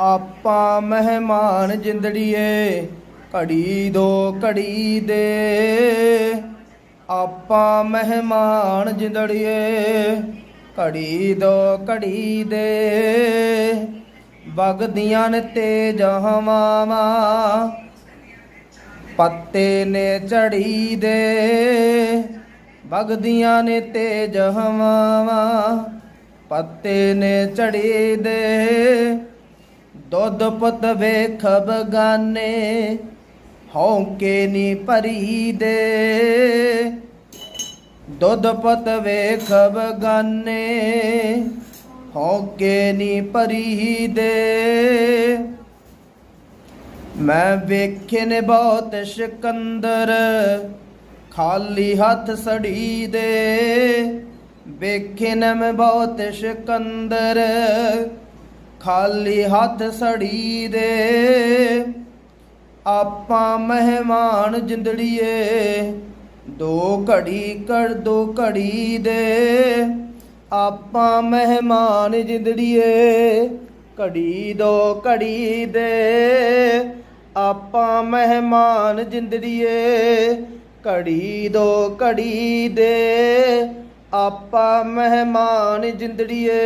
ਆਪਾਂ ਮਹਿਮਾਨ ਜਿੰਦੜੀਏ, ਘੜੀ ਦੋ ਘੜੀ ਦੇ। ਆਪਾਂ ਮਹਿਮਾਨ ਜਿੰਦੜੀਏ, ਘੜੀ ਦੋ ਘੜੀ ਦੇ। ਵਗਦੀਆਂ ਨੇ ਤੇਜ ਹਵਾਵਾਂ ਪੱਤੇ ਨੇ ਝੜੀ ਦੇ। ਵਗਦੀਆਂ ਨੇ ਤੇਜ ਹਵਾਵਾਂ ਪੱਤੇ ਨੇ ਝੜੀ ਦੇ। ਦੁੱਧ ਪੁੱਤ ਵੇਖ ਬਗਾਨੇ ਹੌਂਕੇ ਨੀ ਭਰੀ ਦੇ ਦੁੱਧ ਪੁੱਤ ਵੇਖ ਬਗਾਨੇ ਹੌਂਕੇ ਨੀ ਭਰੀ ਦੇ ਮੈਂ ਵੇਖੇ ਨੇ ਬਹੁਤ ਸਿਕੰਦਰ, ਖਾਲੀ ਹੱਥ ਸੜੀ ਦੇ ਵੇਖੇ ਨੇ ਮੈਂ ਬਹੁਤ ਸਿਕੰਦਰ ਖਾਲੀ ਹੱਥ ਸੜੀ ਦੇ। ਆਪਾਂ ਮਹਿਮਾਨ ਜਿੰਦੜੀਏ, ਦੋ ਘੜੀ ਕਰ ਦੋ ਘੜੀ ਦੇ। ਆਪਾਂ ਮਹਿਮਾਨ ਜਿੰਦੜੀਏ, ਘੜੀ ਦੋ ਘੜੀ ਦੇ। ਆਪਾਂ ਮਹਿਮਾਨ ਜਿੰਦੜੀਏ, ਘੜੀ ਦੋ ਘੜੀ ਦੇ। ਆਪਾਂ ਮਹਿਮਾਨ ਜਿੰਦੜੀਏ।